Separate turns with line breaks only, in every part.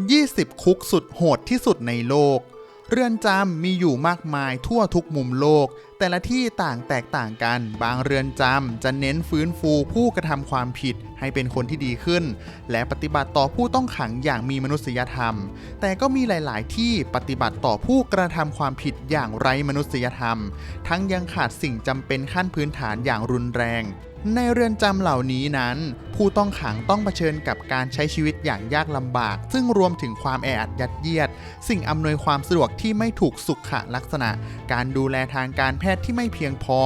20 คุกสุดโหดที่สุดในโลก เรือนจำมีอยู่มากมายทั่วทุกมุมโลก แต่ละที่ต่างแตกต่างกัน บางเรือนจำจะเน้นฟื้นฟูผู้กระทำความผิดให้เป็นคนที่ดีขึ้น และปฏิบัติต่อผู้ต้องขังอย่างมีมนุษยธรรม แต่ก็มีหลาย ๆ ที่ปฏิบัติต่อผู้กระทำความผิดอย่างไร้มนุษยธรรม ทั้งยังขาดสิ่งจำเป็นขั้นพื้นฐานอย่างรุนแรง ในเรือนจำเหล่านี้นั้น ผู้ต้องขังต้องเผชิญกับการใช้ชีวิตอย่างยากลำบาก ซึ่งรวมถึงความแออัดยัดเยียด สิ่งอำนวยความสะดวกที่ไม่ถูกสุขลักษณะ การดูแลทางการแพทย์ที่ไม่เพียงพอ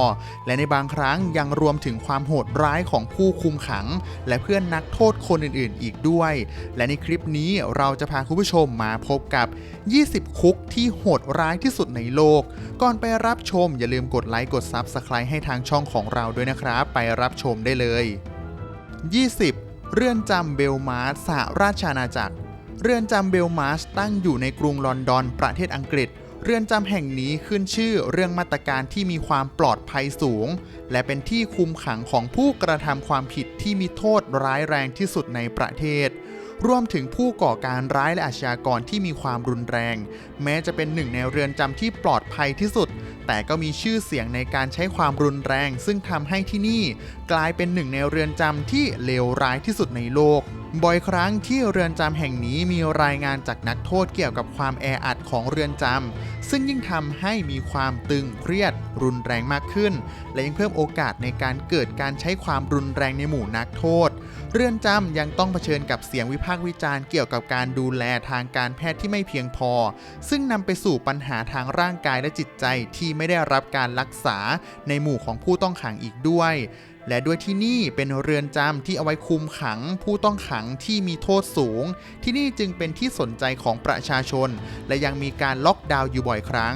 และในบางครั้งยังรวมถึงความโหดร้ายของผู้คุมขัง และเพื่อนนักโทษคนอื่นๆ อีกด้วย และในคลิปนี้เราจะพาคุณผู้ชมมาพบกับ 20 คุกที่โหดร้ายที่สุดในโลก ก่อนไปรับชมอย่าลืมกดไลค์กด Subscribe ให้ทางช่องของเราด้วยนะครับ ไปรับชมได้เลย 20 เรือนจำเบลมาร์สสหราชอาณาจักร เรือนจำเบลมาร์สตั้งอยู่ในกรุงลอนดอน ประเทศอังกฤษ เรือนจำแห่งนี้ขึ้นชื่อเรื่องมาตรการที่มีความปลอดภัยสูง และเป็นที่คุมขังของผู้กระทำความผิดที่มีโทษร้ายแรงที่สุดในประเทศรวมถึงผู้ก่อการร้ายและอาชญากรที่มีความรุนแรง แม้จะเป็นหนึ่งในเรือนจำที่ปลอดภัยที่สุด แต่ก็มีชื่อเสียงในการใช้ความรุนแรง ซึ่งทำให้ที่นี่กลายเป็นหนึ่งในเรือนจำที่เลวร้ายที่สุดในโลก บ่อยครั้งที่เรือนจำแห่งนี้มีรายงานจากนักโทษเกี่ยวกับความแออัดของเรือนจำซึ่งยิ่งทำให้มีความตึงเครียด รุนแรงมากขึ้น และยังเพิ่มโอกาสในการเกิดการใช้ความรุนแรงในหมู่นักโทษ เรือนจำยังต้องเผชิญกับเสียงวิพากษ์วิจารณ์เกี่ยวกับการดูแลทางการแพทย์ที่ไม่เพียงพอ ซึ่งนำไปสู่ปัญหาทางร่างกายและจิตใจที่ไม่ได้รับการรักษาในหมู่ของผู้ต้องขังอีกด้วย และด้วยที่นี่เป็นเรือนจำที่เอาไว้คุมขัง ผู้ต้องขังที่มีโทษสูง ที่นี่จึงเป็นที่สนใจของประชาชน และยังมีการล็อกดาวน์อยู่บ่อยครั้ง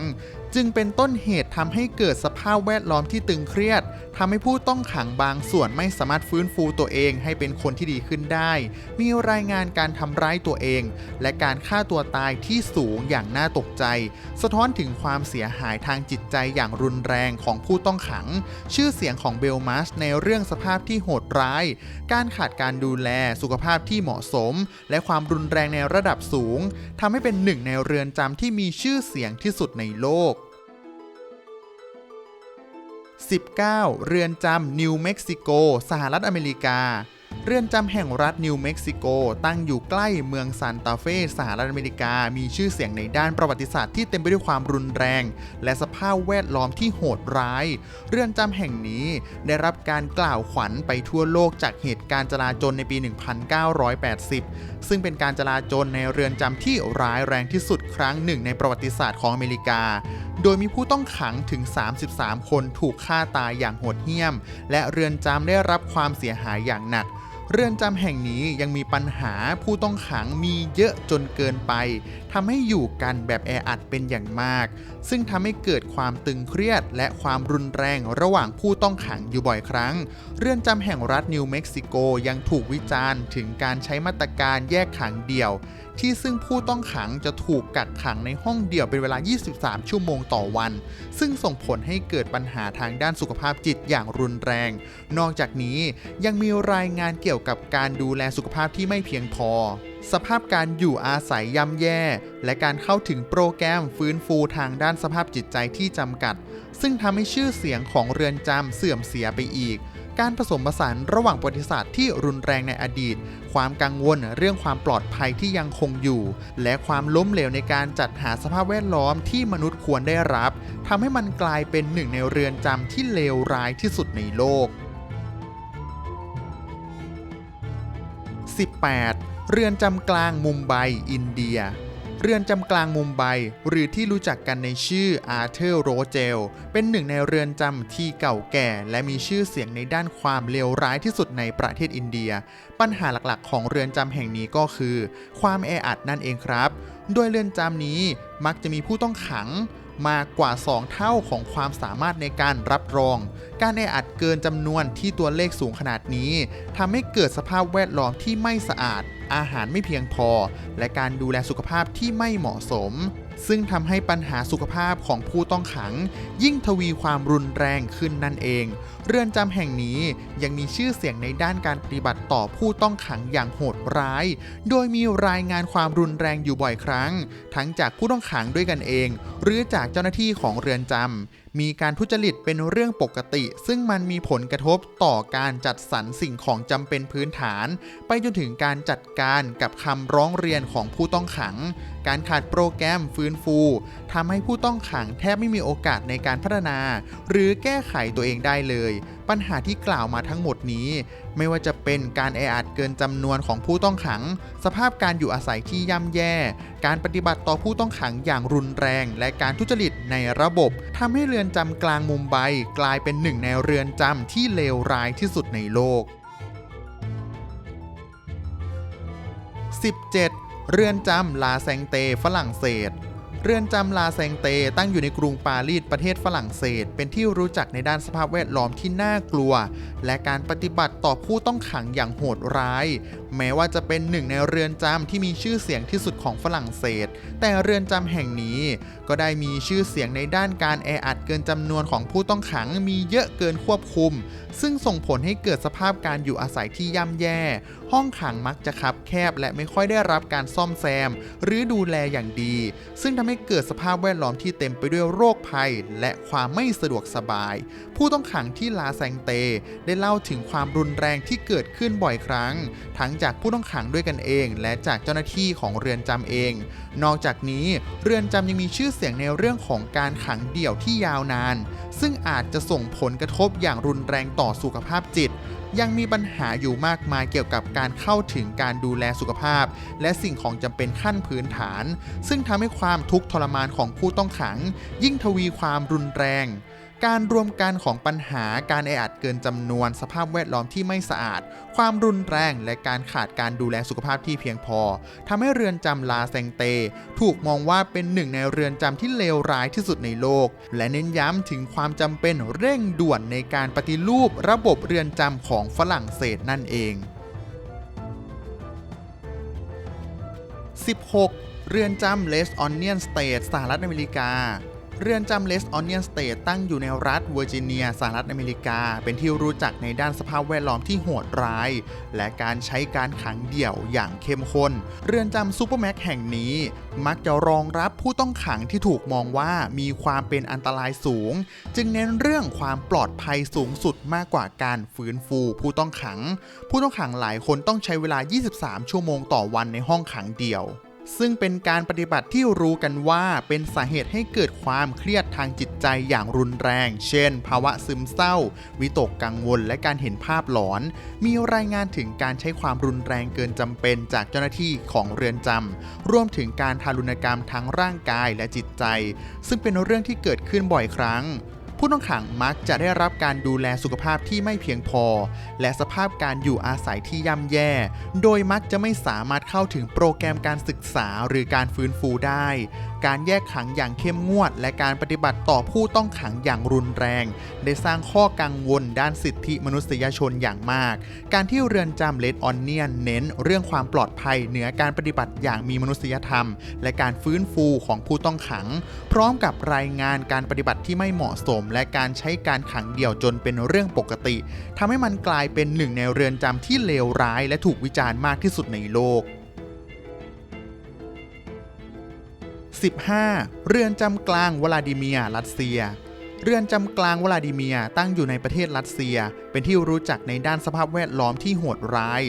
จึงเป็นต้นเหตุทำให้เกิดสภาพแวดล้อมที่ตึงเครียดทำให้ผู้ต้องขังบางส่วนไม่สามารถฟื้นฟูตัวเองให้เป็นคนที่ดีขึ้นได้ มีรายงานการทำร้ายตัวเอง และการฆ่าตัวตายที่สูงอย่างน่าตกใจ สะท้อนถึงความเสียหายทางจิตใจอย่างรุนแรงของผู้ต้องขัง ชื่อเสียงของเบลมัสในเรื่องสภาพที่โหดร้าย การขาดการดูแลสุขภาพที่เหมาะสม และความรุนแรงในระดับสูงทำให้เป็นหนึ่งในเรือนจำที่มีชื่อเสียงที่สุดในโลก 19 เรือนจำนิวเม็กซิโก สหรัฐอเมริกา เรือนจำแห่งรัฐนิวเม็กซิโก ตั้งอยู่ใกล้เมืองซานตาเฟสหรัฐอเมริกา มีชื่อเสียงในด้านประวัติศาสตร์ที่เต็มไปด้วยความรุนแรง และสภาพแวดล้อมที่โหดร้าย เรือนจำแห่งนี้ได้รับการกล่าวขวัญไปทั่วโลกจากเหตุการณ์จลาจลในปี 1980 ซึ่งเป็นการจลาจลในเรือนจำที่ร้ายแรงที่สุดครั้งหนึ่งในประวัติศาสตร์ของอเมริกา โดยมีผู้ต้องขังถึง 33 คนถูกฆ่าตายอย่างโหดเหี้ยม และเรือนจำได้รับความเสียหายอย่างหนัก เรือนจำแห่งนี้ยังมีปัญหาผู้ต้องขังมีเยอะจนเกินไป ทำให้อยู่กันแบบแออัดเป็นอย่างมาก ซึ่งทำให้เกิดความตึงเครียด และความรุนแรงระหว่างผู้ต้องขังอยู่บ่อยครั้ง เรือนจำแห่งรัฐนิวเม็กซิโกยังถูกวิจารณ์ถึงการใช้มาตรการแยกขังเดี่ยว ที่ซึ่งผู้ต้องขังจะถูกกักขังในห้องเดี่ยวเป็นเวลา 23 ชั่วโมงต่อวัน ซึ่งส่งผลให้เกิดปัญหาทางด้านสุขภาพจิตอย่างรุนแรง นอกจากนี้ยังมีรายงานเกี่ยวกับการดูแลสุขภาพที่ไม่เพียงพอ สภาพการอยู่อาศัยย่ำแย่ และการเข้าถึงโปรแกรมฟื้นฟูทางด้านสภาพจิตใจที่จำกัด ซึ่งทำให้ชื่อเสียงของเรือนจำเสื่อมเสียไปอีก การผสมผสานระหว่างประวัติศาสตร์ที่รุนแรงในอดีต ความกังวลเรื่องความปลอดภัยที่ยังคงอยู่ และความล้มเหลวในการจัดหาสภาพแวดล้อมที่มนุษย์ควรได้รับทำให้มันกลายเป็นหนึ่งในเรือนจำที่เลวร้ายที่สุดในโลก 18 เรือนจำกลางมุมไบอินเดีย เรือนจำกลางมุมไบหรือที่รู้จักกันในชื่ออาร์เธอร์โรเจลเป็นหนึ่งในเรือนจำที่เก่าแก่ และมีชื่อเสียงในด้านความเลวร้ายที่สุดในประเทศอินเดีย ปัญหาหลักๆ ของเรือนจำแห่งนี้ก็คือ ความแออัดนั่นเองครับ โดยเรือนจำนี้มักจะมีผู้ต้องขัง มากกว่า 2 เท่าของความสามารถในการรับรอง การแออัดเกินจำนวนที่ตัวเลขสูงขนาดนี้ทำให้เกิดสภาพแวดล้อมที่ไม่สะอาด อาหารไม่เพียงพอ และการดูแลสุขภาพที่ไม่เหมาะสม ซึ่งทำให้ปัญหาสุขภาพของผู้ต้องขัง ยิ่งทวีความรุนแรงขึ้นนั่นเอง เรือนจำแห่งนี้ยังมีชื่อเสียงในด้านการปฏิบัติต่อผู้ต้องขังอย่างโหดร้าย โดยมีรายงานความรุนแรงอยู่บ่อยครั้ง ทั้งจากผู้ต้องขังด้วยกันเอง หรือจากเจ้าหน้าที่ของเรือนจำ มีการทุจริตเป็นเรื่องปกติ ซึ่งมันมีผลกระทบต่อการจัดสรรสิ่งของจำเป็นพื้นฐาน ไปจนถึงการจัดการกับคำร้องเรียนของผู้ต้องขัง การขาดโปรแกรมฟื้นฟูทำให้ผู้ต้องขังแทบไม่มีโอกาสในการพัฒนา หรือแก้ไขตัวเองได้เลยปัญหาที่กล่าวมาทั้งหมดนี้ ไม่ว่าจะเป็นการแออัดเกินจำนวนของผู้ต้องขัง สภาพการอยู่อาศัยที่ย่ำแย่ การปฏิบัติต่อผู้ต้องขังอย่างรุนแรง และการทุจริตในระบบทำให้เรือนจำกลางมุมไบกลายเป็นหนึ่งในเรือนจำที่เลวร้ายที่สุดในโลก 17. เรือนจำลาแซงเตฝรั่งเศส เรือนจำลาแซงเตตั้งอยู่ในกรุงปารีสประเทศฝรั่งเศส เป็นที่รู้จักในด้านสภาพแวดล้อมที่น่ากลัว และการปฏิบัติต่อผู้ต้องขังอย่างโหดร้าย แม้ว่าจะเป็นหนึ่งในเรือนจำที่มีชื่อเสียงที่สุดของฝรั่งเศส แต่เรือนจำแห่งนี้ก็ได้มีชื่อเสียงในด้านการแออัดเกินจำนวนของผู้ต้องขังมีเยอะเกินควบคุม ซึ่งส่งผลให้เกิดสภาพการอยู่อาศัยที่ย่ำแย่ ห้องขังมักจะคับแคบและไม่ค่อยได้รับการซ่อมแซม หรือดูแลอย่างดี ซึ่งทำให้เกิดสภาพแวดล้อมที่เต็มไปด้วยโรคภัย และความไม่สะดวกสบาย ผู้ต้องขังที่ลาแซงเต ได้เล่าถึงความรุนแรงที่เกิดขึ้นบ่อยครั้ง ทั้งจากผู้ต้องขังด้วยกันเอง และจากเจ้าหน้าที่ของเรือนจำเอง นอกจากนี้เรือนจำยังมีชื่อเสียงในเรื่องของการขังเดี่ยวที่ยาวนาน ซึ่งอาจจะส่งผลกระทบอย่างรุนแรงต่อสุขภาพจิต ยังมีปัญหาอยู่มากมายเกี่ยวกับการเข้าถึงการดูแลสุขภาพ และสิ่งของจำเป็นขั้นพื้นฐาน ซึ่งทำให้ความทุกข์ทรมานของผู้ต้องขัง ยิ่งทวีความรุนแรง การรวมกันของปัญหาการแออัดเกินจำนวน สภาพแวดล้อมที่ไม่สะอาด ความรุนแรงและการขาดการดูแลสุขภาพที่เพียงพอทำให้เรือนจำลาแซงเต ถูกมองว่าเป็นหนึ่งในเรือนจำที่เลวร้ายที่สุดในโลก และเน้นย้ำถึงความจำเป็นเร่งด่วนในการปฏิรูประบบเรือนจำของฝรั่งเศสนั่นเอง 16 เรือนจำเลสออนเนียนสเตทสหรัฐอเมริกา เรือนจำเลสออนเนียนสเตทตั้งอยู่ในรัฐเวอร์จิเนียสหรัฐอเมริกา เป็นที่รู้จักในด้านสภาพแวดล้อมที่โหดร้าย และการใช้การขังเดี่ยวอย่างเข้มข้น เรือนจำซูเปอร์แม็กแห่งนี้ มักจะรองรับผู้ต้องขังที่ถูกมองว่ามีความเป็นอันตรายสูง จึงเน้นเรื่องความปลอดภัยสูงสุดมากกว่าการฟื้นฟูผู้ต้องขัง ผู้ต้องขังหลายคนต้องใช้เวลา 23 ชั่วโมงต่อวันในห้องขังเดี่ยว ซึ่งเป็นการปฏิบัติที่รู้กันว่าเป็นสาเหตุให้เกิดความเครียดทางจิตใจอย่างรุนแรง เช่น ภาวะซึมเศร้า วิตกกังวล และการเห็นภาพหลอน มีรายงานถึงการใช้ความรุนแรงเกินจำเป็นจากเจ้าหน้าที่ของเรือนจำรวมถึงการทารุณกรรมทั้งร่างกายและจิตใจ ซึ่งเป็นเรื่องที่เกิดขึ้นบ่อยครั้ง ผู้ต้องขังมักจะได้รับการดูแลสุขภาพที่ไม่เพียงพอ และสภาพการอยู่อาศัยที่ย่ำแย่ โดยมักจะไม่สามารถเข้าถึงโปรแกรมการศึกษาหรือการฟื้นฟูได้ การแยกขังอย่างเข้มงวด และการปฏิบัติต่อผู้ต้องขังอย่างรุนแรง ได้สร้างข้อกังวลด้านสิทธิมนุษยชนอย่างมาก การที่เรือนจำเลดออนเนียนเน้น เรื่องความปลอดภัยเหนือการปฏิบัติอย่างมีมนุษยธรรม และการฟื้นฟูของผู้ต้องขัง พร้อมกับรายงานการปฏิบัติที่ไม่เหมาะสมและการใช้การขังเดี่ยวจนเป็นเรื่องปกติทำให้มันกลายเป็นหนึ่งในเรือนจำที่เลวร้าย และถูกวิจารณ์มากที่สุดในโลก 15. เรือนจำกลางวลาดิเมียร์รัสเซีย เรือนจำกลางวลาดิเมียตั้งอยู่ในประเทศรัสเซีย เป็นที่รู้จักในด้านสภาพแวดล้อมที่โหดร้าย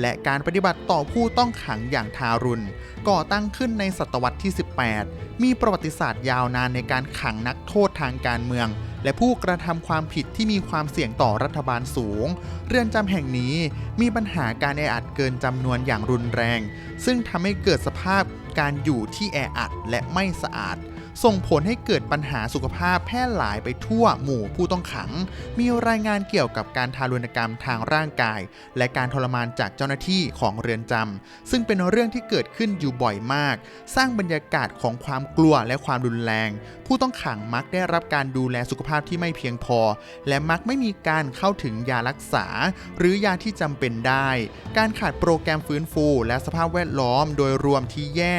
และการปฏิบัติต่อผู้ต้องขังอย่างทารุณ ก่อตั้งขึ้นในศตวรรษที่ 18 มีประวัติศาสตร์ยาวนานในการขังนักโทษทางการเมือง และผู้กระทำความผิดที่มีความเสี่ยงต่อรัฐบาลสูง เรือนจำแห่งนี้มีปัญหาการแออัดเกินจำนวนอย่างรุนแรง ซึ่งทำให้เกิดสภาพการอยู่ที่แออัดและไม่สะอาด ส่งผลให้เกิดปัญหาสุขภาพแพร่หลายไปทั่วหมู่ผู้ต้องขัง มีรายงานเกี่ยวกับการทารุณกรรมทางร่างกาย และการทรมานจากเจ้าหน้าที่ของเรือนจำซึ่งเป็นเรื่องที่เกิดขึ้นอยู่บ่อยมาก สร้างบรรยากาศของความกลัวและความรุนแรง ผู้ต้องขังมักได้รับการดูแลสุขภาพที่ไม่เพียงพอ และมักไม่มีการเข้าถึงยารักษา หรือยาที่จำเป็นได้ การขาดโปรแกรมฟื้นฟู และสภาพแวดล้อมโดยรวมที่แย่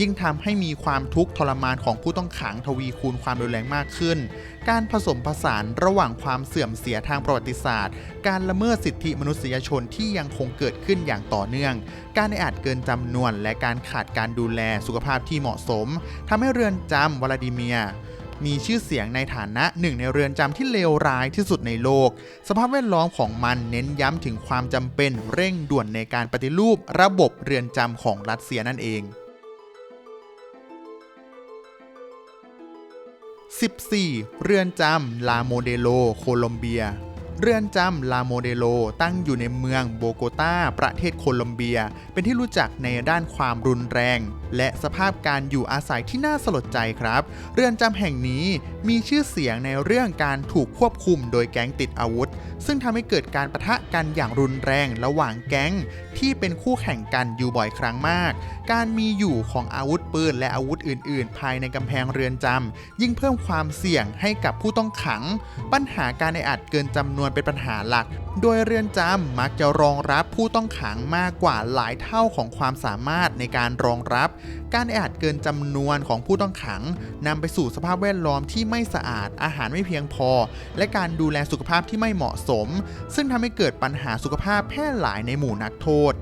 ยิ่งทำให้มีความทุกข์ทรมานของผู้ต้องขังทวีคูณความรุนแรงมากขึ้น การผสมผสานระหว่างความเสื่อมเสียทางประวัติศาสตร์ การละเมิดสิทธิมนุษยชนที่ยังคงเกิดขึ้นอย่างต่อเนื่อง การแออัดเกินจำนวน และการขาดการดูแลสุขภาพที่เหมาะสมทำให้เรือนจำวลาดิเมียมีชื่อเสียงในฐานะหนึ่งในเรือนจำที่เลวร้ายที่สุดในโลก สภาพแวดล้อมของมันเน้นย้ำถึงความจำเป็นเร่งด่วนในการปฏิรูประบบเรือนจำของรัสเซียนั่นเอง 14. เรือนจำลาโมเดโล โคลอมเบีย เรือนจำลาโมเดโลตั้งอยู่ในเมืองโบโกตาประเทศโคลอมเบีย เป็นที่รู้จักในด้านความรุนแรง และสภาพการอยู่อาศัยที่น่าสลดใจครับ เรือนจำแห่งนี้มีชื่อเสียงในเรื่องการถูกควบคุมโดยแก๊งติดอาวุธ ซึ่งทำให้เกิดการประทะกันอย่างรุนแรงระหว่างแก๊ง ที่เป็นคู่แข่งกันอยู่บ่อยครั้งมาก การมีอยู่ของอาวุธปืนและอาวุธอื่น ๆ ภายในกำแพงเรือนจำยิ่งเพิ่มความเสี่ยงให้กับผู้ต้องขัง ปัญหาการแออัดเกินจำนวนเป็นปัญหาหลัก โดยเรือนจำมักจะรองรับผู้ต้องขังมากกว่าหลายเท่าของความสามารถในการรองรับ การแออัดเกินจำนวนของผู้ต้องขังนำไปสู่สภาพแวดล้อมที่ไม่สะอาด อาหารไม่เพียงพอ และการดูแลสุขภาพที่ไม่เหมาะสม ซึ่งทำให้เกิดปัญหาสุขภาพแพร่หลายในหมู่นักโทษ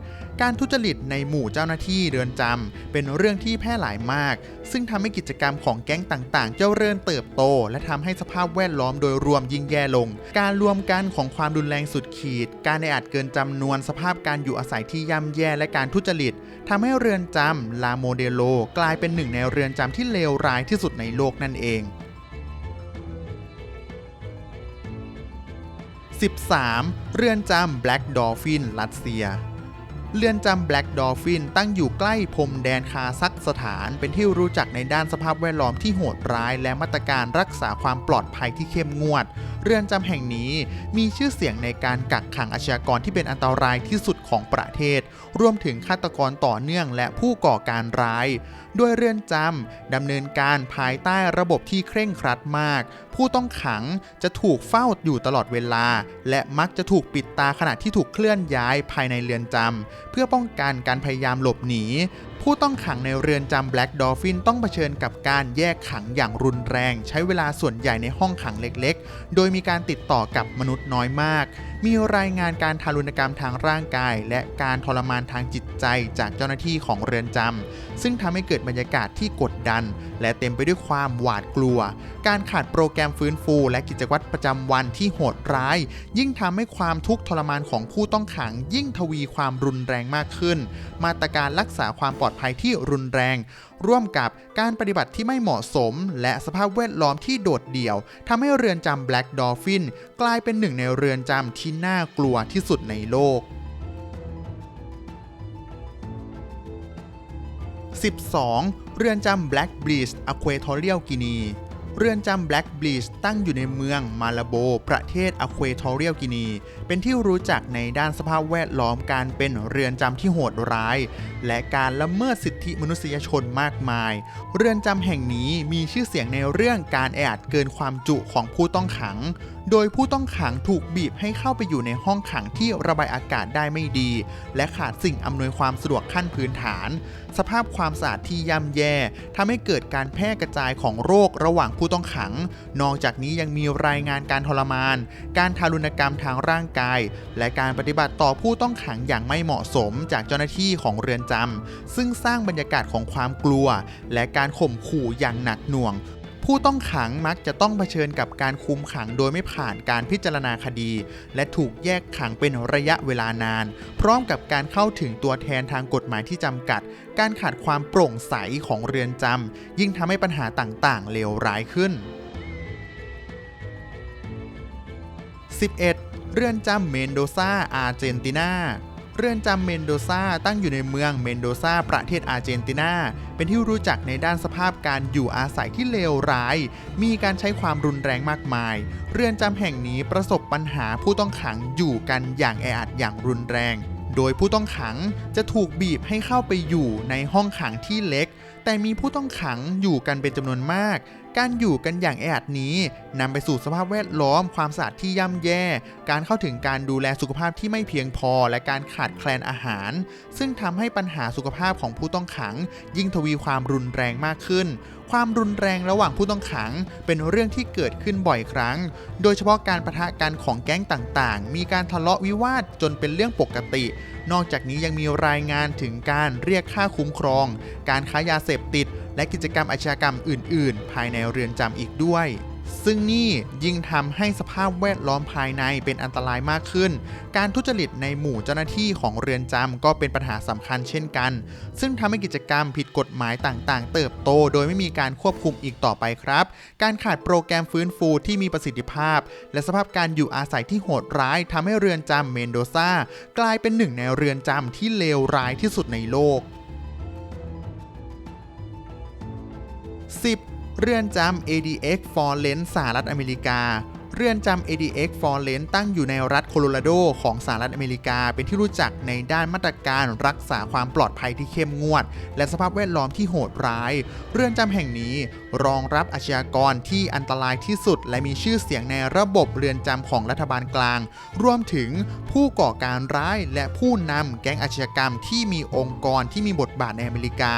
การทุจริตในหมู่เจ้าหน้าที่เรือนจำเป็นเรื่องที่แพร่หลายมาก ซึ่งทำให้กิจกรรมของแก๊งต่างๆ เจ้าเริญเติบโต และทำให้สภาพแวดล้อมโดยรวมยิ่งแย่ลง การรวมกันของความรุนแรงสุดขีด การในอาจเกินจำนวนสภาพการอยู่อาศัยที่ย่ำแย่และการทุจริตทำให้เรือนจำลาโมเดโลกลายเป็นหนึ่งในเรือนจำที่เลวร้ายที่สุดในโลกนั่นเอง 13. เรือนจำ Black Dolphin รัสเซีย เรือนจำแบล็กดอฟฟินตั้งอยู่ใกล้พรมแดนคาซัคสถาน เป็นที่รู้จักในด้านสภาพแวดล้อมที่โหดร้าย และมาตรการรักษาความปลอดภัยที่เข้มงวด เรือนจำแห่งนี้มีชื่อเสียงในการกักขังอาชญากรที่เป็นอันตรายที่สุดของประเทศ รวมถึงฆาตกรต่อเนื่องและผู้ก่อการร้ายด้วยเรือนจำดำเนินการภายใต้ระบบที่เคร่งครัดมาก ผู้ต้องขังจะถูกเฝ้าอยู่ตลอดเวลา และมักจะถูกปิดตาขณะที่ถูกเคลื่อนย้ายภายในเรือนจำเพื่อป้องกันการพยายามหลบหนี ผู้ต้องขังในเรือนจำ Black Dolphin ต้องเผชิญกับการแยกขังอย่างรุนแรง ใช้เวลาส่วนใหญ่ในห้องขังเล็กๆ โดยมีการติดต่อกับมนุษย์น้อยมาก มีรายงานการทารุณกรรมทางร่างกาย และการทรมานทางจิตใจจากเจ้าหน้าที่ของเรือนจำซึ่งทำให้เกิดบรรยากาศที่กดดัน และเต็มไปด้วยความหวาดกลัว การขาดโปรแกรมฟื้นฟู และกิจวัตรประจำวันที่โหดร้าย ยิ่งทำให้ความทุกข์ทรมานของผู้ต้องขัง ยิ่งทวีความรุนแรงมากขึ้น มาตรการรักษาความปลอดภัยที่รุนแรง ร่วมกับการปฏิบัติที่ไม่เหมาะสม และสภาพแวดล้อมที่โดดเดี่ยวทำให้เรือนจำแบล็กดอลฟินกลายเป็นหนึ่งในเรือนจำที่น่ากลัวที่สุดในโลก 12. เรือนจำ Black Bleach Equatorial Guinea เรือนจำ Black Bleach ตั้งอยู่ในเมืองมาลาโบ ประเทศ Equatorial Guinea เป็นที่รู้จักในด้านสภาพแวดล้อมการเป็นเรือนจำที่โหดร้าย และการละเมิดสิทธิมนุษยชนมากมาย เรือนจำแห่งนี้มีชื่อเสียงในเรื่องการแออัดเกินความจุของผู้ต้องขัง โดยผู้ต้องขังถูกบีบให้เข้าไปอยู่ในห้องขังที่ระบายอากาศได้ไม่ดี และขาดสิ่งอำนวยความสะดวกขั้นพื้นฐาน สภาพความสะอาดที่ย่ำแย่ทำให้เกิดการแพร่กระจายของโรคระหว่างผู้ต้องขัง นอกจากนี้ยังมีรายงานการทรมาน การทารุณกรรมทางร่างกาย และการปฏิบัติต่อผู้ต้องขังอย่างไม่เหมาะสมจากเจ้าหน้าที่ของเรือนจำซึ่งสร้างบรรยากาศของความกลัว และการข่มขู่อย่างหนักหน่วง ผู้ต้องขังมักจะต้องเผชิญกับการคุมขังโดยไม่ผ่านการพิจารณาคดี และถูกแยกขังเป็นระยะเวลานาน พร้อมกับการเข้าถึงตัวแทนทางกฎหมายที่จำกัด การขาดความโปร่งใสของเรือนจำยิ่งทำให้ปัญหาต่างๆเลวร้ายขึ้น 11. เรือนจำเมนโดซาอาร์เจนตินา เรือนจำเมนโดซาตั้งอยู่ในเมืองเมนโดซาประเทศอาร์เจนตินา เป็นที่รู้จักในด้านสภาพการอยู่อาศัยที่เลวร้าย มีการใช้ความรุนแรงมากมาย เรือนจำแห่งนี้ประสบปัญหาผู้ต้องขังอยู่กันอย่างแออัดอย่างรุนแรง โดยผู้ต้องขังจะถูกบีบให้เข้าไปอยู่ในห้องขังที่เล็ก แต่มีผู้ต้องขังอยู่กันเป็นจำนวนมาก การอยู่กันอย่างแออัดนี้นำไปสู่สภาพแวดล้อมความสะอาดที่ย่ำแย่ การเข้าถึงการดูแลสุขภาพที่ไม่เพียงพอและการขาดแคลนอาหาร ซึ่งทำให้ปัญหาสุขภาพของผู้ต้องขัง ยิ่งทวีความรุนแรงมากขึ้น ความรุนแรงระหว่างผู้ต้องขัง เป็นเรื่องที่เกิดขึ้นบ่อยครั้ง โดยเฉพาะการประทะกันของแก๊งต่างๆ มีการทะเลาะวิวาทจนเป็นเรื่องปกติ นอกจากนี้ยังมีรายงานถึงการเรียกค่าคุ้มครอง การค้ายาเสพติด และกิจกรรมอาชญากรรมอื่น ๆ ภายในเรือนจำอีกด้วย ซึ่งนี่ยิ่งทำให้สภาพแวดล้อมภายในเป็นอันตรายมากขึ้น การทุจริตในหมู่เจ้าหน้าที่ของเรือนจำก็เป็นปัญหาสำคัญเช่นกัน ซึ่งทำให้กิจกรรมผิดกฎหมายต่างๆ เติบโต โดยไม่มีการควบคุมอีกต่อไปครับ การขาดโปรแกรมฟื้นฟูที่มีประสิทธิภาพ และสภาพการอยู่อาศัยที่โหดร้ายทำให้เรือนจำเมนโดซากลายเป็นหนึ่งในเรือนจำที่เลวร้ายที่สุดในโลก 10. เรือนจำ ADX f o r l e n สหรัฐอเมริกา เรือนจำ ADX f o r l e n ตั้งอยู่ในรัฐโคโลราโดของสหรัฐอเมริกา เป็นที่รู้จักในด้านมาตรการรักษาความปลอดภัยที่เข้มงวด และสภาพแวดล้อมที่โหดร้าย เรือนจำแห่งนี้รองรับอาชญากรที่อันตรายที่สุด และมีชื่อเสียงในระบบเรือนจำของรัฐบาลกลาง รวมถึงผู้ก่อการร้ายและผู้นำแก๊งอาชญากรรมที่มีองค์กรที่มีบทบาทในอเมริกา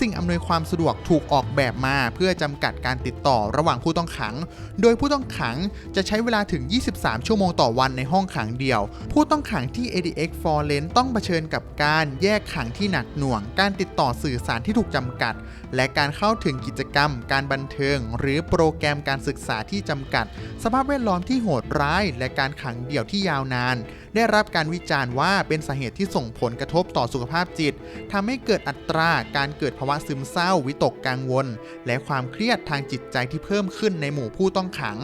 สิ่งอำนวยความสะดวกถูกออกแบบมา เพื่อจำกัดการติดต่อระหว่างผู้ต้องขัง โดยผู้ต้องขังจะจะใช้เวลาถึง 23 ชั่วโมงต่อวันในห้องขังเดียว ผู้ต้องขังที่ ADX f o r l e n ต้องเผชิญกับการแยกขังที่หนักหน่วง การติดต่อสื่อสารที่ถูกจำกัด และการเข้าถึงกิจกรรม การบันเทิง หรือโปรแกรมการศึกษาที่จำกัด สภาพแวดล้อมที่โหดร้าย และการขังเดี่ยวที่ยาวนานได้รับการวิจารณ์ว่าเป็นสาเหตุที่ส่งผลกระทบต่อสุขภาพจิตทำให้เกิดอัตราการเกิดภาวะซึมเศร้า วิตกกังวล และความเครียดทางจิตใจที่เพิ่มขึ้นในหมู่ผู้ต้องขัง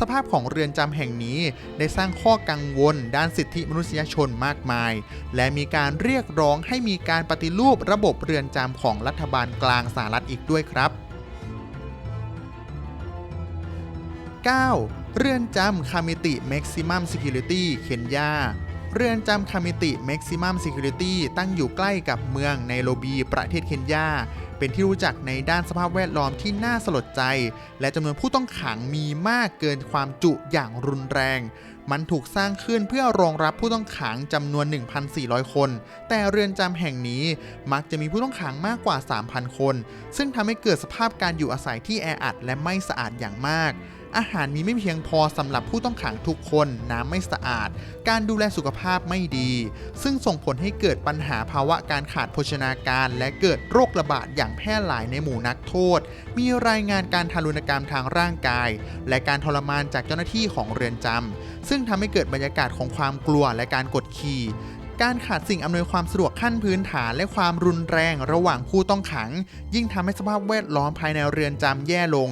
สภาพของเรือนจำแห่งนี้ ได้สร้างข้อกังวล ด้านสิทธิมนุษยชนมากมาย และมีการเรียกร้องให้มีการปฏิรูประบบเรือนจำของรัฐบาลกลางสหรัฐอีกด้วยครับ 9. เรือนจำคามิติ Maximum Security เคนยา เรือนจำคามิติ Maximum Security ตั้งอยู่ใกล้กับเมืองไนโรบีประเทศเคนยา เป็นที่รู้จักในด้านสภาพแวดล้อมที่น่าสลดใจ และจำนวนผู้ต้องขังมีมากเกินความจุอย่างรุนแรง มันถูกสร้างขึ้นเพื่อรองรับผู้ต้องขังจำนวน 1,400 คน แต่เรือนจำแห่งนี้มักจะมีผู้ต้องขังมากกว่า 3,000 คน ซึ่งทำให้เกิดสภาพการอยู่อาศัยที่แออัดและไม่สะอาดอย่างมาก อาหารมีไม่เพียงพอสำหรับผู้ต้องขังทุกคน น้ำไม่สะอาด การดูแลสุขภาพไม่ดี ซึ่งส่งผลให้เกิดปัญหาภาวะการขาดโภชนาการ และเกิดโรคระบาดอย่างแพร่หลายในหมู่นักโทษ มีรายงานการทารุณกรรมทางร่างกาย และการทรมานจากเจ้าหน้าที่ของเรือนจำซึ่งทำให้เกิดบรรยากาศของความกลัวและการกดขี่ การขาดสิ่งอำนวยความสะดวกขั้นพื้นฐานและความรุนแรงระหว่างผู้ต้องขัง ยิ่งทำให้สภาพแวดล้อมภายในเรือนจำแย่ลง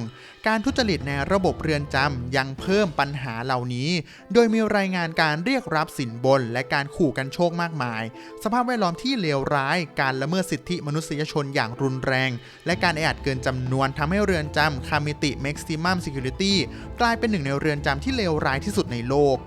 การทุจริตในระบบเรือนจำยังเพิ่มปัญหาเหล่านี้ โดยมีรายงานการเรียกรับสินบน และการขู่กันโชคมากมาย สภาพแวดล้อมที่เลวร้าย การละเมิดสิทธิมนุษยชนอย่างรุนแรง และการแออัดเกินจำนวนทำให้เรือนจำคามิติ Maximum Security กลายเป็นหนึ่งในเรือนจำที่เลวร้ายที่สุดในโลก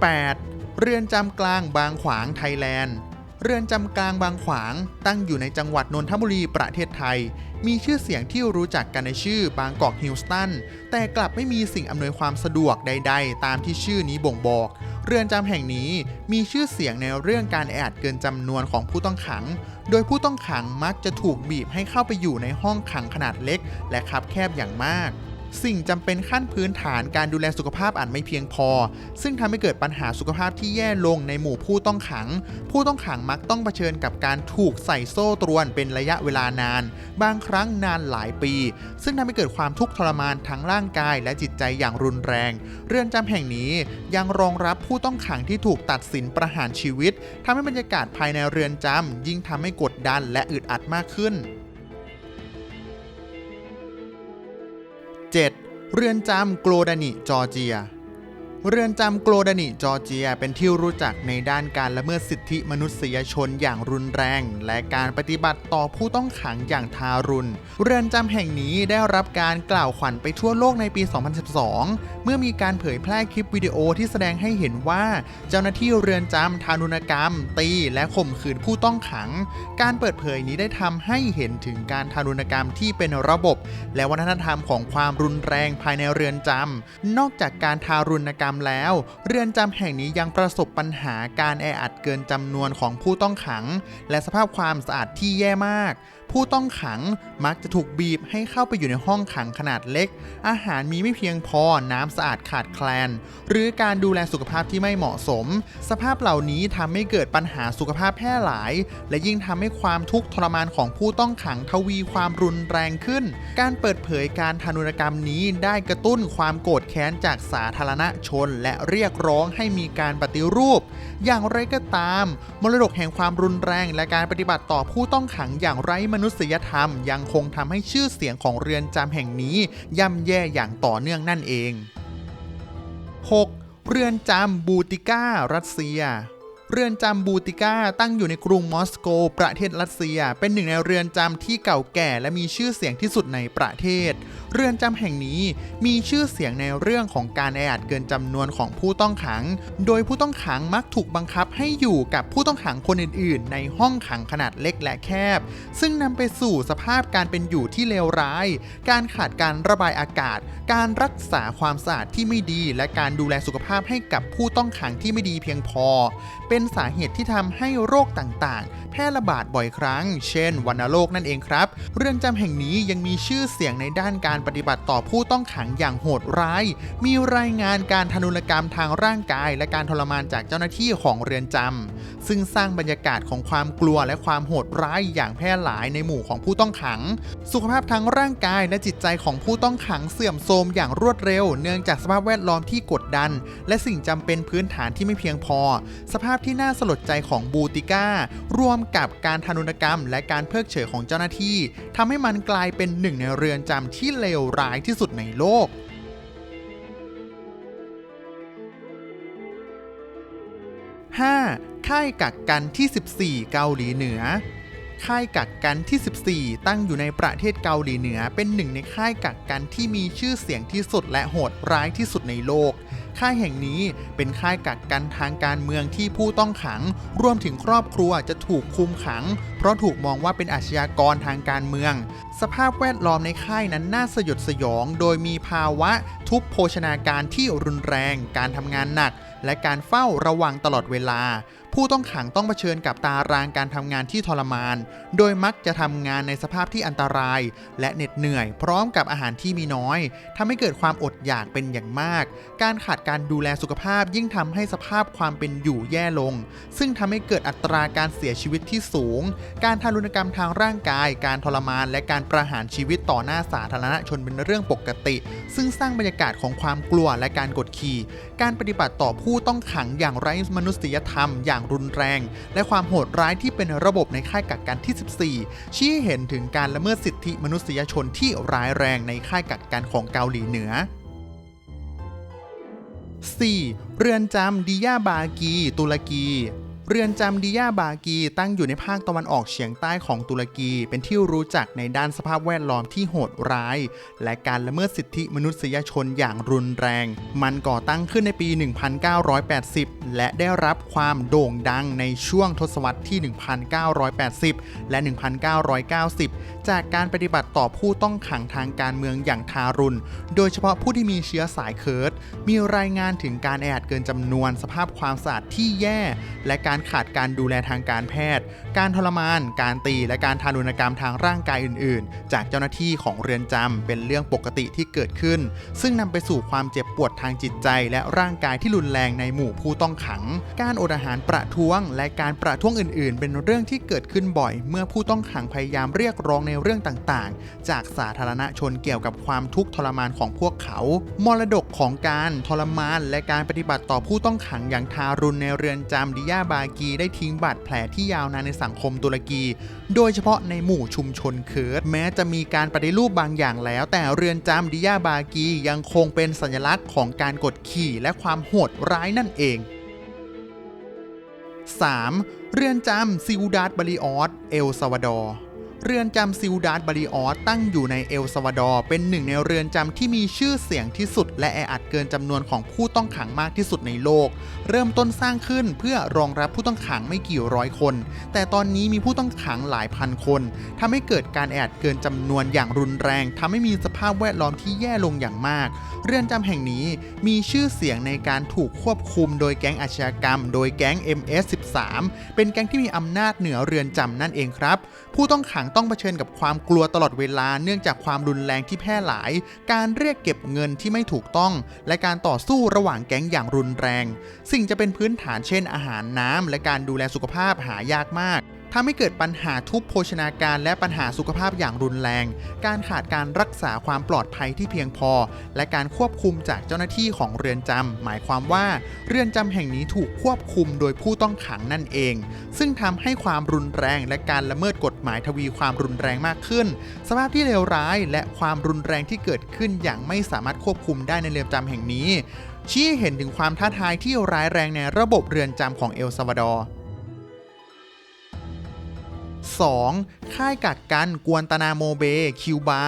8. เรือนจำกลางบางขวางไทยแลนด์ เรือนจำกลางบางขวางตั้งอยู่ในจังหวัดนนทบุรีประเทศไทย มีชื่อเสียงที่รู้จักกันในชื่อบางกอกฮิลสตัน แต่กลับไม่มีสิ่งอำนวยความสะดวกใด ๆ ตามที่ชื่อนี้บ่งบอก เรือนจำแห่งนี้มีชื่อเสียงในเรื่องการแออัดเกินจำนวนของผู้ต้องขัง โดยผู้ต้องขังมักจะถูกบีบให้เข้าไปอยู่ในห้องขังขนาดเล็ก และคับแคบอย่างมาก สิ่งจำเป็นขั้นพื้นฐานการดูแลสุขภาพอาจไม่เพียงพอ ซึ่งทำให้เกิดปัญหาสุขภาพที่แย่ลงในหมู่ผู้ต้องขัง ผู้ต้องขังมักต้องเผชิญกับการถูกใส่โซ่ตรวนเป็นระยะเวลานาน บางครั้งนานหลายปี ซึ่งทำให้เกิดความทุกข์ทรมานทั้งร่างกายและจิตใจอย่างรุนแรง เรือนจำแห่งนี้ยังรองรับผู้ต้องขังที่ถูกตัดสินประหารชีวิตทำให้บรรยากาศภายในเรือนจำยิ่งทำให้กดดันและอึดอัดมากขึ้น 7. เรือนจำโกลดานิจอร์เจีย เรือนจำโกลดานิจอร์เจีย เป็นที่รู้จักในด้านการละเมิดสิทธิมนุษยชนอย่างรุนแรง และการปฏิบัติต่อผู้ต้องขังอย่างทารุณ เรือนจำแห่งนี้ได้รับการกล่าวขวัญไปทั่วโลกในปี 2012 เมื่อมีการเผยแพร่คลิปวิดีโอที่แสดงให้เห็นว่า เจ้าหน้าที่เรือนจำทารุณกรรม ตีและข่มขืนผู้ต้องขัง การเปิดเผยนี้ได้ทำให้เห็นถึงการทารุณกรรมที่เป็นระบบ และวัฒนธรรมของความรุนแรงภายในเรือนจำนอกจากการทารุณกรรมแล้ว เรือนจำแห่งนี้ยังประสบปัญหาการแออัดเกินจำนวนของผู้ต้องขัง และสภาพความสะอาดที่แย่มาก ผู้ต้องขังมักจะถูกบีบให้เข้าไปอยู่ในห้องขังขนาดเล็ก อาหารมีไม่เพียงพอ น้ำสะอาดขาดแคลน หรือการดูแลสุขภาพที่ไม่เหมาะสม สภาพเหล่านี้ทำให้เกิดปัญหาสุขภาพแพร่หลาย และยิ่งทำให้ความทุกข์ทรมานของผู้ต้องขังทวีความรุนแรงขึ้น การเปิดเผยการทารุณกรรมนี้ได้กระตุ้นความโกรธแค้นจากสาธารณชน และเรียกร้องให้มีการปฏิรูป อย่างไรก็ตาม มรดกแห่งความรุนแรง และการปฏิบัติต่อผู้ต้องขังอย่างไร้มนุษยธรรมยังคงทำให้ชื่อเสียงของเรือนจำแห่งนี้ย่ำแย่อย่างต่อเนื่องนั่นเอง 6. เรือนจำบูติก้า รัสเซีย เรือนจำบูติก้าตั้งอยู่ในกรุงมอสโก ประเทศรัสเซีย เป็นหนึ่งในเรือนจำที่เก่าแก่และมีชื่อเสียงที่สุดในประเทศ เรือนจำแห่งนี้มีชื่อเสียงในเรื่องของการแออัดเกินจำนวนของผู้ต้องขัง โดยผู้ต้องขังมักถูกบังคับให้อยู่กับผู้ต้องขังคนอื่น ๆ ในห้องขังขนาดเล็กและแคบ ซึ่งนำไปสู่สภาพการเป็นอยู่ที่เลวร้าย การขาดการระบายอากาศ การรักษาความสะอาดที่ไม่ดี และการดูแลสุขภาพให้กับผู้ต้องขังที่ไม่ดีเพียงพอ เป็น็นสาเหตุที่ทำให้โรคต่างๆ แพร่ระบาดบ่อยครั้ง เช่นวัณโรคนั่นเองครับ เรือนจำแห่งนี้ยังมีชื่อเสียงในด้านการปฏิบัติต่อผู้ต้องขังอย่างโหดร้าย มีรายงานการทานุรกรรมทางร่างกาย และการทรมานจากเจ้าหน้าที่ของเรือนจำซึ่งสร้างบรรยากาศของความกลัวและความโหดร้ายอย่างแพร่หลายในหมู่ของผู้ต้องขัง สุขภาพทั้งร่างกายและจิตใจของผู้ต้องขังเสื่อมโทรมอย่างรวดเร็ว เนื่องจากสภาพแวดล้อมที่กดดัน และสิ่งจำเป็นพื้นฐานที่ไม่เพียงพอ สภาพที่ที่น่าสลดใจของบูติก้ารวมกับการทานุณกรรม และการเพิกเฉยของเจ้าหน้าที่ทำให้มันกลายเป็นหนึ่งในเรือนจำที่เลวร้ายที่สุดในโลก 5. ค่ายกักกันที่ 14 เกาหลีเหนือ ค่ายกักกันที่ 14 ตั้งอยู่ในประเทศเกาหลีเหนือ เป็นหนึ่งในค่ายกักกันที่มีชื่อเสียงที่สุดและโหดร้ายที่สุดในโลก ค่ายแห่งนี้เป็นค่ายกักกันทางการเมืองที่ผู้ต้องขัง รวมถึงครอบครัวจะถูกคุมขัง เพราะถูกมองว่าเป็นอาชญากรทางการเมือง สภาพแวดล้อมในค่ายนั้นน่าสยดสยอง โดยมีภาวะทุพโภชนาการที่รุนแรง การทำงานหนัก และการเฝ้าระวังตลอดเวลา ผู้ต้องขังต้องเผชิญกับตารางการทำงานที่ทรมาน โดยมักจะทำงานในสภาพที่อันตราย และเหน็ดเหนื่อย พร้อมกับอาหารที่มีน้อยทำให้เกิดความอดอยากเป็นอย่างมาก การขาดการดูแลสุขภาพยิ่งทำให้สภาพความเป็นอยู่แย่ลง ซึ่งทำให้เกิดอัตราการเสียชีวิตที่สูง การทารุณกรรมทางร่างกาย การทรมาน และการประหารชีวิตต่อหน้าสาธารณชนเป็นเรื่องปกติ ซึ่งสร้างบรรยากาศของความกลัวและการกดขี่ การปฏิบัติต่อผู้ต้องขังอย่างไร้มนุษยธรรมอย่างรุนแรง และความโหดร้ายที่เป็นระบบในค่ายกักกันที่ 14 ชี้ให้เห็นถึงการละเมิดสิทธิมนุษยชนที่ร้ายแรงในค่ายกักกันของเกาหลีเหนือ 4. เรือนจำดิยาบากี ตุรกี เรือนจำดิยาบากีตั้งอยู่ในภาคตะวันออกเฉียงใต้ของตุรกี เป็นที่รู้จักในด้านสภาพแวดล้อมที่โหดร้าย และการละเมิดสิทธิมนุษยชนอย่างรุนแรง มันก่อตั้งขึ้นในปี 1980 และได้รับความโด่งดังในช่วงทศวรรษที่ 1980 และ 1990 จากการปฏิบัติต่อผู้ต้องขังทางการเมืองอย่างทารุณ โดยเฉพาะผู้ที่มีเชื้อสายเคิร์ดมีรายงานถึงการแออัดเกินจำนวนสภาพความสะอาดที่แย่ และการขาดการดูแลทางการแพทย์ การทรมาน การตี และการทารุณกรรมทางร่างกายอื่น ๆ จากเจ้าหน้าที่ของเรือนจำเป็นเรื่องปกติที่เกิดขึ้น ซึ่งนำไปสู่ความเจ็บปวดทางจิตใจ และร่างกายที่รุนแรงในหมู่ผู้ต้องขัง การอดอาหารประท้วง และการประท้วงอื่น ๆ เป็นเรื่องที่เกิดขึ้นบ่อย เมื่อผู้ต้องขังพยายามเรียกร้องในเรื่องต่าง ๆ จากสาธารณชนเกี่ยวกับความทุกข์ทรมานของพวกเขา มรดกของการทรมาน และการปฏิบัติต่อผู้ต้องขังอย่างทารุณในเรือนจำดิยาบากีได้ทิ้งบาดแผลที่ยาวนานในสังคมตุรกี โดยเฉพาะในหมู่ชุมชนเคิร์ดแม้จะมีการปฏิรูปบางอย่างแล้ว แต่เรือนจำดิยาบากียังคงเป็นสัญลักษณ์ของการกดขี่และความโหดร้ายนั่นเอง 3. เรือนจำซิวดาดบริออสเอลซาวาดอร์ เรือนจำซิวดาดบาริออสตั้งอยู่ในเอลซาวาดอร์ เป็นหนึ่งในเรือนจำที่มีชื่อเสียงที่สุด และแออัดเกินจำนวนของผู้ต้องขังมากที่สุดในโลก เริ่มต้นสร้างขึ้นเพื่อรองรับผู้ต้องขังไม่กี่ร้อยคน แต่ตอนนี้มีผู้ต้องขังหลายพันคนทำให้เกิดการแออัดเกินจำนวนอย่างรุนแรงทำให้มีสภาพแวดล้อมที่แย่ลงอย่างมาก เรือนจำแห่งนี้มีชื่อเสียงในการถูกควบคุม โดยแก๊งอาชญากรรม โดยแก๊ง MS13 เป็นแก๊งที่มีอำนาจเหนือเรือนจำนั่นเองครับ ผู้ต้องขังต้องเผชิญกับความกลัวตลอดเวลาเนื่องจากความรุนแรงที่แพร่หลาย การเรียกเก็บเงินที่ไม่ถูกต้อง และการต่อสู้ระหว่างแก๊งอย่างรุนแรง สิ่งจะเป็นพื้นฐานเช่นอาหารน้ำและการดูแลสุขภาพหายากมาก ทำให้เกิดปัญหาทุพโภชนาการและปัญหาสุขภาพอย่างรุนแรง การขาดการรักษาความปลอดภัยที่เพียงพอ และการควบคุมจากเจ้าหน้าที่ของเรือนจำหมายความว่าเรือนจำแห่งนี้ถูกควบคุมโดยผู้ต้องขังนั่นเอง ซึ่งทำให้ความรุนแรงและการละเมิดกฎหมายทวีความรุนแรงมากขึ้น สภาพที่เลวร้ายและความรุนแรงที่เกิดขึ้นอย่างไม่สามารถควบคุมได้ในเรือนจำแห่งนี้ชี้ให้เห็นถึงความท้าทายที่ร้ายแรงในระบบเรือนจำของเอลซาวาดอร์ 2. ค่ายกักกันกวนตานาโมเบ คิวบา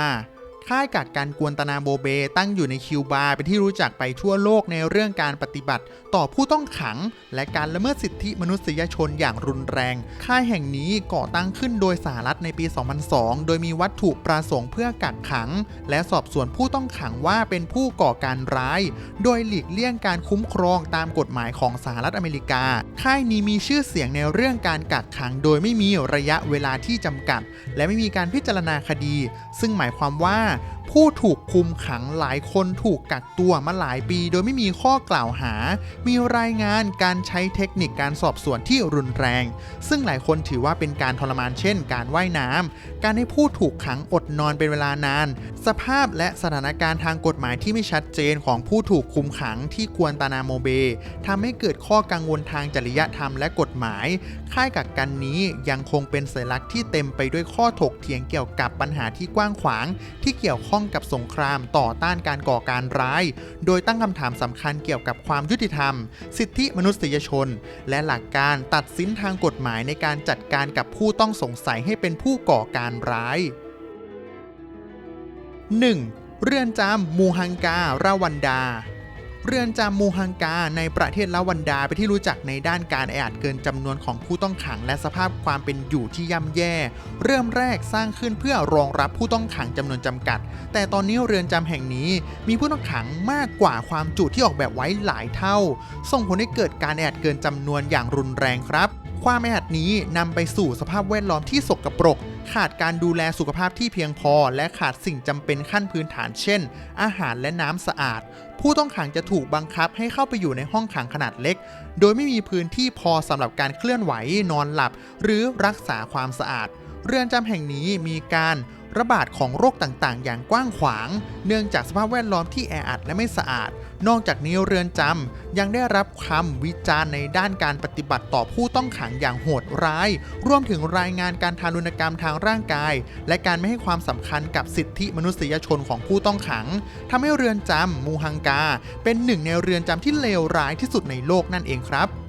ค่ายกักกันกวนตานาโมเบ ตั้งอยู่ในคิวบาเป็นที่รู้จักไปทั่วโลกในเรื่องการปฏิบัติ ต่อผู้ต้องขัง และการละเมิดสิทธิมนุษยชนอย่างรุนแรง ค่ายแห่งนี้ก่อตั้งขึ้นโดยสหรัฐในปี 2002 โดยมีวัตถุประสงค์เพื่อกักขัง และสอบสวนผู้ต้องขังว่าเป็นผู้ก่อการร้าย โดยหลีกเลี่ยงการคุ้มครองตามกฎหมายของสหรัฐอเมริกา ค่ายนี้มีชื่อเสียงในเรื่องการกักขัง โดยไม่มีระยะเวลาที่จำกัด และไม่มีการพิจารณาคดี ซึ่งหมายความว่า음ผู้ถูกคุมขังหลายคนถูกกักตัวมาหลายปี โดยไม่มีข้อกล่าวหา มีรายงานการใช้เทคนิคการสอบสวนที่รุนแรง ซึ่งหลายคนถือว่าเป็นการทรมานเช่น การว่ายน้ำการให้ผู้ถูกขังอดนอนเป็นเวลานาน สภาพและสถานการณ์ทางกฎหมายที่ไม่ชัดเจนของผู้ถูกคุมขังที่กวนตานาโมเบทำให้เกิดข้อกังวลทางจริยธรรมและกฎหมาย ค่ายกักกันนี้ยังคงเป็นสัญลักษณ์ที่เต็มไปด้วยข้อถกเถียงเกี่ยวกับปัญหาที่กว้างขวางที่เกี่ยวข้องกับสงครามต่อต้านการก่อการร้าย โดยตั้งคำถามสำคัญเกี่ยวกับความยุติธรรม สิทธิมนุษยชน และหลักการตัดสินทางกฎหมายในการจัดการกับผู้ต้องสงสัยให้เป็นผู้ก่อการร้าย 1. เรือนจำมูฮังการาวันดา เรือนจำมูฮังกาในประเทศละวันดาเป็นที่รู้จักในด้านการแออัดเกินจำนวนของผู้ต้องขังและสภาพความเป็นอยู่ที่ย่ำแย่ เริ่มแรกสร้างขึ้นเพื่อรองรับผู้ต้องขังจำนวนจำกัด แต่ตอนนี้เรือนจำแห่งนี้มีผู้ต้องขังมากกว่าความจุที่ออกแบบไว้หลายเท่า ส่งผลให้เกิดการแออัดเกินจำนวนอย่างรุนแรงครับ ความแออัดนี้นำไปสู่สภาพแวดล้อมที่สกปรก ขาดการดูแลสุขภาพที่เพียงพอ และขาดสิ่งจำเป็นขั้นพื้นฐานเช่น อาหารและน้ำสะอาด ผู้ต้องขังจะถูกบังคับให้เข้าไปอยู่ในห้องขังขนาดเล็ก โดยไม่มีพื้นที่พอสำหรับการเคลื่อนไหวนอนหลับ หรือรักษาความสะอาด เรือนจำแห่งนี้มีการ ระบาดของโรคต่างๆ อย่างกว้างขวาง เนื่องจากสภาพแวดล้อมที่แออัดและไม่สะอาด นอกจากนี้เรือนจำยังได้รับคำวิจารณ์ในด้านการปฏิบัติต่อผู้ต้องขังอย่างโหดร้าย รวมถึงรายงานการทารุณกรรมทางร่างกาย และการไม่ให้ความสำคัญกับสิทธิมนุษยชนของผู้ต้องขังทำให้เรือนจำมูฮังกา เป็นหนึ่งในเรือนจำที่เลวร้ายที่สุดในโลกนั่นเองครับ